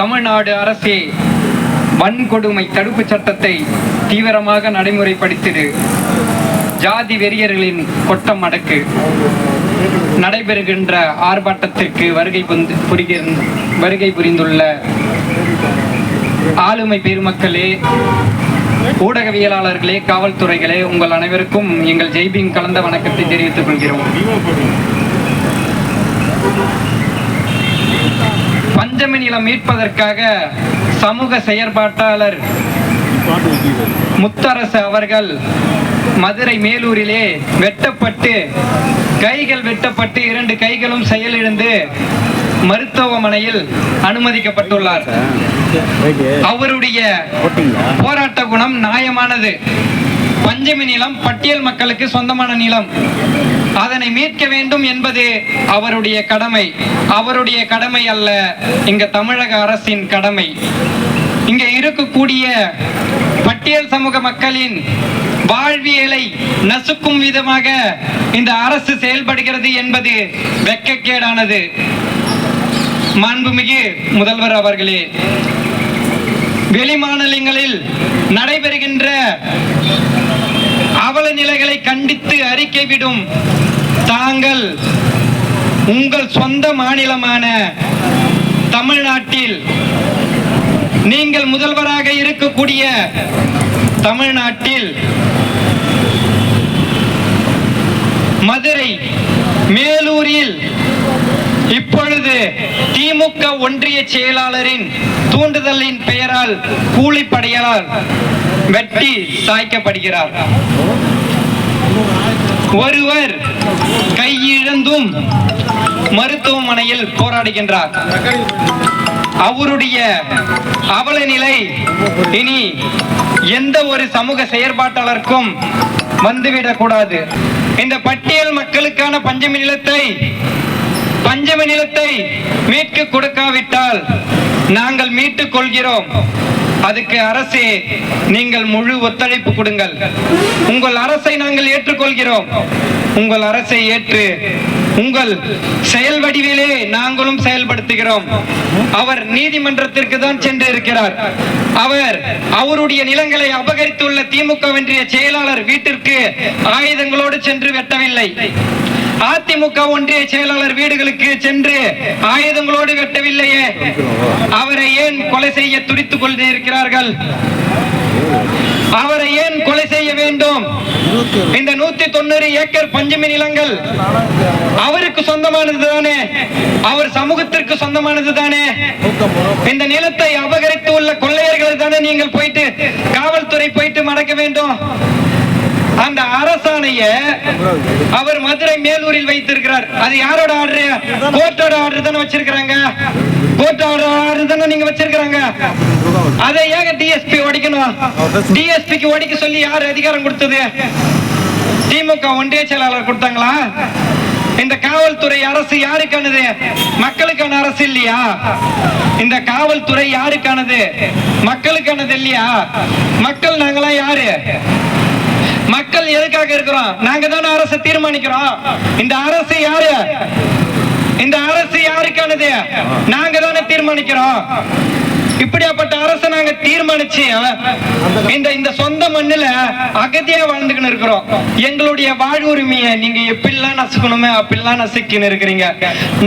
தமிழ்நாடு அரசே வன்கொடுமை தடுப்பு சட்டத்தை தீவிரமாக நடைமுறைப்படுத்திடு. ஜாதி வெறியர்களின் கொட்டம் அடக்கு. நடைபெறுகின்ற ஆர்ப்பாட்டத்திற்கு வருகை புரிந்து- வருகை புரிந்துள்ள ஆளுமை பெருமக்களே ஊடகவியலாளர்களே காவல்துறைகளே உங்கள் அனைவருக்கும் எங்கள் ஜெய்பிங் கலந்த வணக்கத்தை தெரிவித்துக் கொள்கிறோம். பஞ்சமி நிலம் மீட்பதற்காக சமூக செயற்பாட்டாளர் முத்தரசு அவர்கள் மதுரை மேலூரிலே வெட்டப்பட்டு கைகள் வெட்டப்பட்டு இரண்டு கைகளும் செயலிழந்து மருத்துவமனையில் அனுமதிக்கப்பட்டுள்ளார். அவருடைய போராட்ட குணம் நியாயமானது. பஞ்சமி நிலம் பட்டியல் மக்களுக்கு சொந்தமான நிலம். அதனை மீட்க வேண்டும் என்பது அவருடைய கடமை. அவருடைய கடமை அல்ல இங்க தமிழக அரசின் கடமை. இங்க இருக்கக்கூடிய பட்டியல் சமூக மக்களின் வாழ்வியலை நசுக்கும் விதமாக இந்த அரசு செயல்படுகிறது என்பது வெக்கக்கேடானது. மாண்புமிகு முதல்வர் அவர்களே வெளிமாநிலங்களில் நடைபெறுகின்ற அவல நிலைகளை கண்டித்து அறிக்கை விடும் தாங்கள் உங்கள் சொந்த மாநிலமான தமிழ்நாட்டில் நீங்கள் முதல்வராக இருக்கக்கூடிய தமிழ்நாட்டில் மதுரை மேலூரில் இப்போ இப்பொழுது திமுக ஒன்றிய செயலாளரின் தூண்டுதலின் பெயரால் கூலிப்படையால் வெட்டி சாய்க்கப்படுகிறார். ஒருவர் கையிழந்தும் மருத்துவமனையில் போராடுகின்றார். அவருடைய அவல நிலை இனி எந்த ஒரு சமூக செயற்பாட்டாளருக்கும் வந்துவிடக் கூடாது இந்த பட்டியல் மக்களுக்கான பஞ்சமி நிலத்தை பஞ்சமி நிலத்தை மீட்க கொடுக்காவிட்டால் நாங்கள் மீட்டுக் கொள்கிறோம். அதுக்கு அரசே நீங்கள் முழு ஒத்துழைப்பு கொடுங்கள். உங்கள் அரசை நாங்கள் ஏற்றுக்கொள்கிறோம். உங்கள் அரசை ஏற்று உங்கள் செயல் வடிவிலே நாங்களும் செயல்படுத்துகிறோம். அவர் நீதிமன்றத்திற்கு தான் சென்று இருக்கிறார் அவர் அவருடைய நிலங்களை அபகரித்துள்ள திமுக வென்றிய செயலாளர் வீட்டிற்கு ஆயுதங்களோடு சென்று வெட்டவில்லை. அதிமுக ஒன்றிய செயலாளர் வீடுகளுக்கு சென்று ஆயுதங்களோடு வெட்டவில்லையே அவரை ஏன் கொலை செய்ய துடித்துக் கொண்டிருக்கிறார்கள் அவரை ஏன் கொலை செய்ய வேண்டும்? இந்த நூத்தி தொண்ணூறு ஏக்கர் பஞ்சமி நிலங்கள் அவருக்கு சொந்தமானது தானே? அவர் சமூகத்திற்கு சொந்தமானது தானே? இந்த நிலத்தை அபகரித்து உள்ள கொள்ளையர்கள் தானே நீங்கள் போயிட்டு காவல்துறை போயிட்டு மடக்க வேண்டும்? அந்த அரசாணைய அவர் மதுரை மேலூரில் வைத்திருக்கிறார். அது யாரோட ஆர்டர் கோர்ட்டோட ஆர்டர் தானே வச்சிருக்கிறாங்க. கோர்ட்டோட ஆர்டர் தானே நீங்க வச்சிருக்கிறாங்க. அதை ஏங்க டிஎஸ்பி ஒடிக்கணும்? டிஎஸ்பிக்கு ஒடிக்க சொல்லி யார் அதிகாரம் கொடுத்தது? திமுக ஒன்றிய செயலாளர் கொடுத்தாங்களா? இந்த காவல்துறை அரசு யாருக்கானது? மக்களுக்கான அரசு இல்லையா? இந்த காவல்துறை யாருக்கானது? மக்களுக்கானது இல்லையா? மக்கள் நாங்களாம் யாரு? மக்கள் எதுக்காக இருக்கிறோம்? நாங்க தானே அரசு தீர்மானிக்கிறோம். இந்த அரசு யாரு? இந்த அரசு யாருக்கானது? நாங்க தானே தீர்மானிக்கிறோம். இப்படியாப்பட்ட அரசை நாங்க தீர்மானிச்சு இந்த இந்த சொந்த மண்ணுல அகதியா வாழ்ந்துக்கின்னு இருக்கிறோம். எங்களுடைய வாழ்வுரிமையை நீங்க எப்படிலாம் நசுக்கணுமே அப்படிலாம் நசுக்கின்னு இருக்கிறீங்க.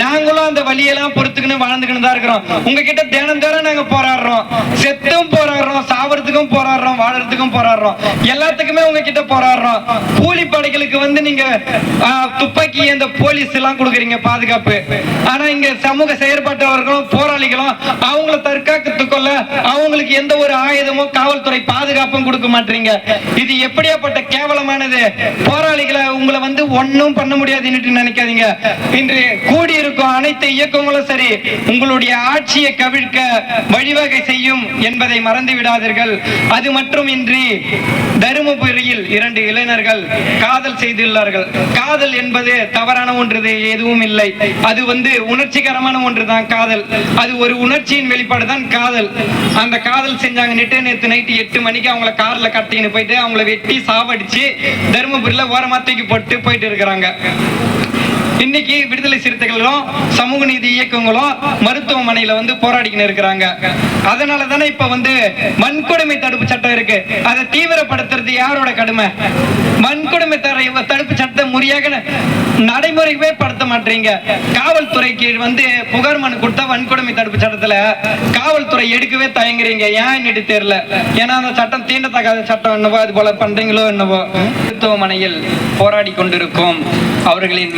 நாங்களும் அந்த வழியெல்லாம் பொறுத்துக்கின்னு வாழ்ந்துக்கின்னு தான் இருக்கிறோம். உங்ககிட்ட தினம் தினம் நாங்க போராடுறோம். செத்தும் போராடுறோம் சாவறதுக்கும் போராடுறோம் வாழறதுக்கும் போராடுறோம். எல்லாத்துக்குமே உங்ககிட்ட போராடுறோம். கூலி படைகளுக்கு வந்து நீங்க துப்பாக்கி அந்த போலீஸ் எல்லாம் கொடுக்குறீங்க பாதுகாப்பு. ஆனா இங்க சமூக செயற்பாட்டவர்களும் போராளிகளும் அவங்கள தற்காத்து கொள்ள அவங்களுக்கு எந்த ஒரு ஆயுதமும் காவல்துறை பாதுகாப்பும் கொடுக்க மாட்டீங்க. இது எப்படியாப்பட்ட கேவலமானது? போராளிகளை உங்களை வந்து ஒன்னும் பண்ண முடியாதுன்னு நினைக்காதீங்க. இன்று கூடியிருக்கும் அனைத்து இயக்கங்களும் சரி உங்களுடைய ஆட்சியை கவிழ்க்க வழிவகை செய்யும் என்பதை மறந்து விடாதீர்கள். அது மட்டும் இன்றி தருமபுரியில் இரண்டு இளைஞர்கள் காதல் செய்துள்ளார்கள். காதல் என்பது தவறான ஒன்று எதுவும் இல்லை. அது வந்து உணர்ச்சிகரமான ஒன்று தான் காதல். அது ஒரு உணர்ச்சியின் வெளிப்பாடு தான் காதல். அந்த காதல் செஞ்சாங்க. நேற்று நேற்று நைட்டு எட்டு மணிக்கு அவங்கள கார்ல கட்டின்னு போயிட்டு அவங்கள வெட்டி சாவடிச்சு தருமபுரியில ஓரமா தூக்கி போட்டு போயிட்டு இருக்கிறாங்க. இன்னைக்கு விடுதலை சிறுத்தைகளும் சமூக நீதி இயக்கங்களும் மருத்துவமனையில வந்து போராடிக்கின்னு இருக்கிறாங்க. அதனால தானே இப்ப வந்து வன்கொடுமை தடுப்பு சட்டம் இருக்கு. அதை தீவிரப்படுத்துறது யாரோட கடமை? வன்கொடுமை தர- தடுப்பு சட்டத்தை முறையாக நடைமுறைவே படுத்த மாட்டீங்க. காவல்துறைக்கு வந்து புகார் மனு கொடுத்தா வன்கொடுமை தடுப்பு சட்டத்துல காவல்துறை எடுக்கவே தயங்குறீங்க. ஏன் என்னட்டு தெரியல? ஏன்னா அந்த சட்டம் தீண்டத்தகாத சட்டம் என்னவோ அது போல பண்றீங்களோ என்னவோ. மருத்துவமனையில் போராடி கொண்டிருக்கும் அவர்களின்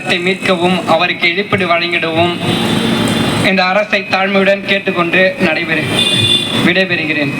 வாழ்வாதாரத்தை மீட்கவும் அவருக்கு இழப்பீடு வழங்கிடவும் இந்த அரசை தாழ்மையுடன் கேட்டுக்கொண்டு நடைபெறு விடைபெறுகிறேன்.